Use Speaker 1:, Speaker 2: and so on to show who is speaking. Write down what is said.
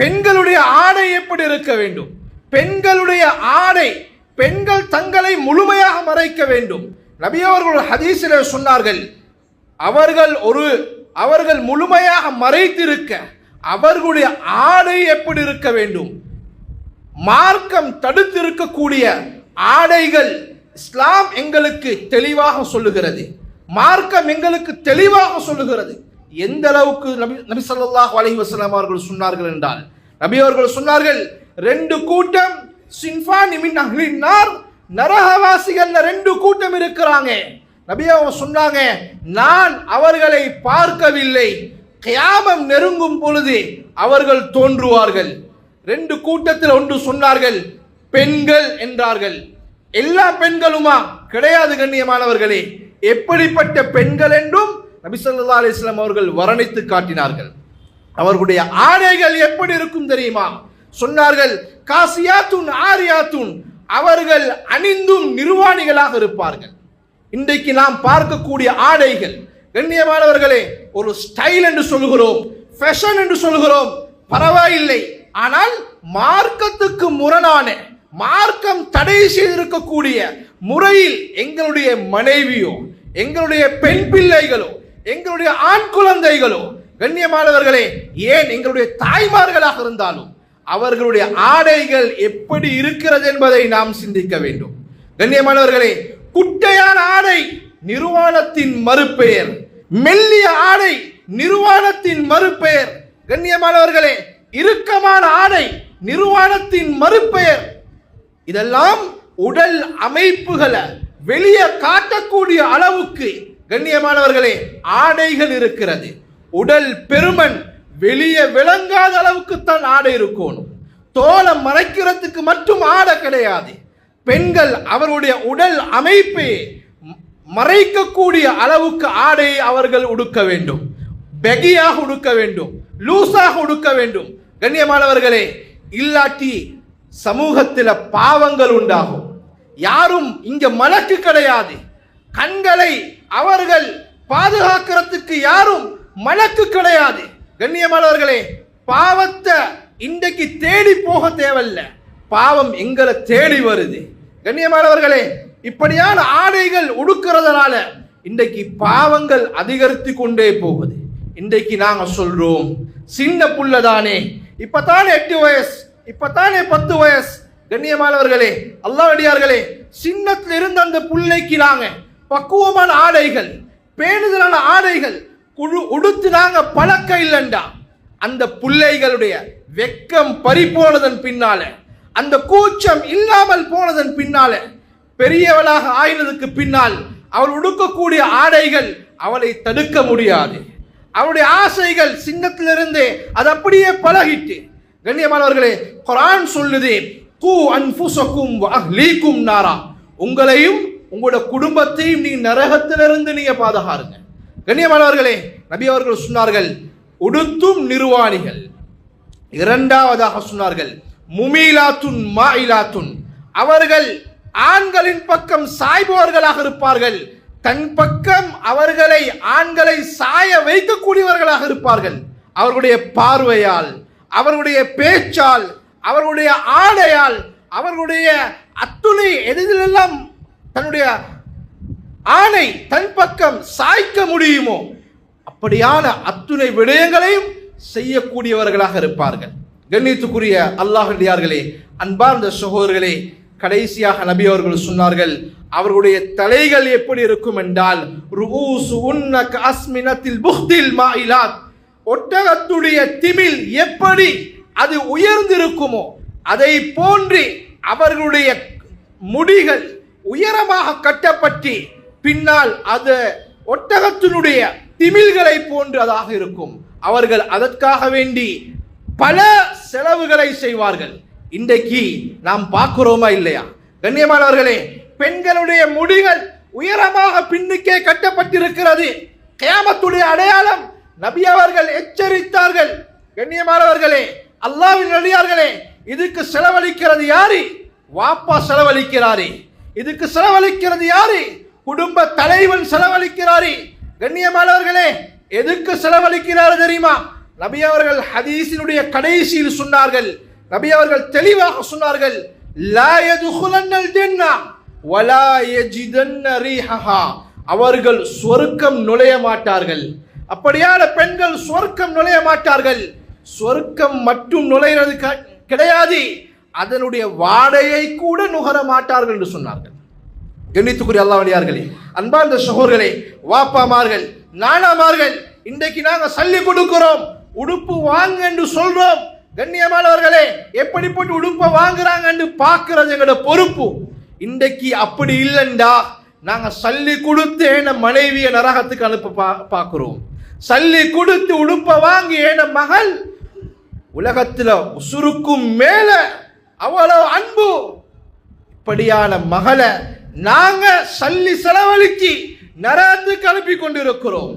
Speaker 1: பெண்களுடைய ஆடை எப்படி இருக்க வேண்டும்? பெண்களுடைய ஆடை பெண்கள் தங்களை முழுமையாக மறைக்க வேண்டும். நபி அவர்கள் ஹதீஸில் சொன்னார்கள் அவர்கள் ஒரு அவர்கள் முழுமையாக மறைத்திருக்க அவர்களுடைய ஆடை எப்படி இருக்க வேண்டும்? மார்க்கம் தடுத்திருக்கக்கூடிய ஆடைகள் இஸ்லாம் எங்களுக்கு தெளிவாக சொல்லுகிறது. மார்க்கம் எங்களுக்கு தெளிவாக சொல்லுகிறது. எந்த அளவுக்கு நபி நபி ஸல்லல்லாஹு அலைஹி அவர்கள் சொன்னார்கள் என்றால் நபி அவர்கள் சொன்னார்கள் ரெண்டு கூட்டம் சின்ஃபானி மின் அஹ்லின் நார் நரகவாசிகள்ல ரெண்டு கூட்டம் இருக்கிறாங்க. நபி அவங்க சொன்னாங்க நான் அவர்களை பார்க்கவில்லை. கியாமம் நெருங்கும் பொழுது அவர்கள் தோன்றுவார்கள். ரெண்டு கூட்டத்தில் ஒன்று சொன்னார்கள் பெண்கள் என்றார்கள். எல்லா பெண்களுமா? கிடையாது கண்ணியமானவர்களே. எப்படிப்பட்ட பெண்கள் என்றும் நபிசல்லா அலிஸ்லாம் அவர்கள் வர்ணித்து காட்டினார்கள். அவர்களுடைய ஆடைகள் எப்படி இருக்கும் தெரியுமா? சொன்னார்கள் காசியாத்துன் ஆரியாத்துன். அவர்கள் அணிந்தும் நிர்வாணிகளாக இருப்பார்கள். இன்றைக்கு நாம் பார்க்கக்கூடிய ஆடைகள் கண்ணியமானவர்களே ஒரு ஸ்டைல் என்று சொல்கிறோம் ஃபேஷன் என்று சொல்கிறோம் பரவாயில்லை. ஆனால் மார்க்கத்துக்கு முரணான மார்க்கம் தடை செய்திருக்கக்கூடிய முறையில் எங்களுடைய மனைவியோ எங்களுடைய பெண் பிள்ளைகளோ எங்களுடைய ஆண் குழந்தைகளோ கண்ணியமானவர்களே ஏன் எங்களுடைய தாய்மார்களாக இருந்தாலும் அவர்களுடைய ஆடைகள் எப்படி இருக்கிறது என்பதை நாம் சிந்திக்க வேண்டும். கண்ணியமானவர்களே குட்டையான ஆடை நிர்வாணத்தின் மறுபெயர் மெல்லிய ஆடை நிர்வாணத்தின் மறுபெயர். கண்ணியமானவர்களே இறுக்கமான ஆடை நிர்வாணத்தின் மறுபெயர். இதெல்லாம் உடல் அமைப்புகளை வெளியே காட்டக்கூடிய அளவுக்கு கண்ணியமானவர்களே ஆடைகள் இருக்கிறது. உடல் பெருமன் வெளியே விளங்காத அளவுக்கு தான் ஆடை இருக்கணும். தோலை மறைக்கிறதுக்கு மட்டும் ஆடை கிடையாது. பெண்கள் அவருடைய உடல் அமைப்பை மறைக்கக்கூடிய அளவுக்கு ஆடையை அவர்கள் உடுக்க வேண்டும். பெகியாக உடுக்க வேண்டும். லூசாக உடுக்க வேண்டும். கண்ணியமானவர்களே இல்லாட்டி சமூகத்தில் பாவங்கள் உண்டாகும். யாரும் இங்க மலக்கு கிடையாது. கண்களை அவர்கள் பாதுகாக்கிறதுக்கு யாரும் மலக்கு கிடையாது. கண்ணியமானவர்களே பாவத்தை இன்றைக்கு தேடி போக தேவையில்ல. பாவம் எங்களை தேடி வருது. கண்ணியமானவர்களே இப்படியான ஆடைகள் உடுக்கிறதுனால இன்றைக்கு பாவங்கள் அதிகரித்து கொண்டே போகுது. இன்றைக்கு நாங்கள் சொல்றோம் சின்ன புள்ள தானே இப்பத்தானே எட்டு வயசு இப்பத்தானே பத்து வயசு. கண்ணியமானவர்களே அல்லாவடியார்களே சின்னத்திலிருந்து அந்த புள்ளைக்கு நாங்கள் பக்குவமான ஆடைகள் பேணுதலான ஆடைகள் குழு உடுத்து நாங்க பழக்க இல்லைண்டா. அந்த பிள்ளைகளுடைய வெக்கம் பறிபோனதன் பின்னால அந்த கூச்சம் இல்லாமல் போனதன் பின்னால பெரியவளாக ஆயினதுக்கு பின்னால் அவள் உடுக்கக்கூடிய ஆடைகள் அவளை தடுக்க முடியாது. அவளுடைய ஆசைகள் சின்னத்திலிருந்தே அது அப்படியே பழகிட்டு கண்ணியமானவர்களே குரான் சொல்லுது கூ அன்புசக்கும் அஹ்லீக்கும் நாரா. உங்களையும் உங்களோட குடும்பத்தையும் நீ நரகத்திலிருந்து நீங்க பாதுகாருங்க. கண்ணியமானவர்களே நபி அவர்கள் சொன்னார்கள் உடுத்தும் நிர்வாணிகள். இரண்டாவதாக சொன்னார்கள் முமிலாத்துன் மாயிலாத்துன். அவர்கள் ஆண்களின் பக்கம் சாய்பவர்களாக இருப்பார்கள். தன் பக்கம் அவர்களை ஆண்களை சாய வைக்கக்கூடியவர்களாக இருப்பார்கள். அவர்களுடைய பார்வையால் அவர்களுடைய பேச்சால் அவர்களுடைய ஆடையால் அவர்களுடைய அத்துணை எதிலெல்லாம் தன்னுடைய ஆணை தன் பக்கம் சாய்க்க முடியுமோ அப்படியான அத்துணை விடயங்களையும் செய்யக்கூடியவர்களாக இருப்பார்கள். கண்ணியத்துக்குரிய அல்லாஹடியார்களே அன்பார்ந்த சகோதரர்களே கடைசியாக நபி அவர்கள் சொன்னார்கள் அவர்களுடைய தலைகள் எப்படி இருக்கும் என்றால் ருஊசு உன்ன காஸ்மினத்தில் புக்தில் மாயிலாத். ஒட்டகத்துடைய திமில் எப்படி அது உயர்ந்திருக்குமோ அதை போன்றி அவர்களுடைய முடிகள் உயரமாக கட்டப்பட்டு பின்னால் அது ஒட்டகத்தினுடைய திமில்களை போன்று அதாக இருக்கும். அவர்கள் அதற்காக வேண்டி பல செலவுகளை செய்வார்கள். இன்றைக்கு நாம் பார்க்கிறோமா இல்லையா? கண்ணியமானவர்களே பெண்களுடைய முடிகள் உயரமாக பின்னுக்கே கட்டப்பட்டிருக்கிறது. கேமத்துடைய அடையாளம் நபி அவர்கள் எச்சரித்தார்கள். கண்ணியமானவர்களே அல்லாஹ்வின் நடிகார்களே இதுக்கு செலவழிக்கிறது யாரு? வாப்பா செலவழிக்கிறாரே. இதுக்கு செலவழிக்கிறது யாரு? குடும்ப தலைவன் செலவழிக்கிறாரு. கண்ணியமானவர்களே எதுக்கு செலவழிக்கிறாரு தெரியுமா? நபி அவர்கள் ஹதீஸினுடைய கடைசியில் சொன்னார்கள். நபி அவர்கள் தெளிவாக சொன்னார்கள். வலா அவர்கள் சொர்க்கம் நுழைய மாட்டார்கள். அப்படியான பெண்கள் சொர்க்கம் நுழைய மாட்டார்கள். சொர்க்கம் மட்டும் நுழைகிறது க- கிடையாது. அதனுடைய வாடையை கூட நுகர மாட்டார்கள் என்று சொன்னார்கள். கண்ணித்துக்குரிய அல்லாவடியார்களே அன்பார்ந்த சகோர்களே வாப்பாமார்கள் நானாமார்கள் இன்றைக்கு நாங்கள் சல்லி கொடுக்கிறோம் உடுப்பு வாங்க என்று சொல்றோம். கண்ணியமானவர்களே எப்படிப்பட்ட உடுப்பை வாங்குறாங்க என்று எங்களோட பொறுப்பு. இன்றைக்கு அப்படி இல்லைண்டா நாங்கள் சல்லி கொடுத்து என மனைவியை நரகத்துக்கு அனுப்ப பா- பார்க்குறோம். சல்லி கொடுத்து உடுப்பை வாங்கி என மகள் உலகத்தில் உசுருக்கும் மேலே அவ்வளோ அன்பு. இப்படியான மகளை நாங்கள் சல்லி செலவழிச்சு நரகத்துக்கு அனுப்பி கொண்டிருக்கிறோம்.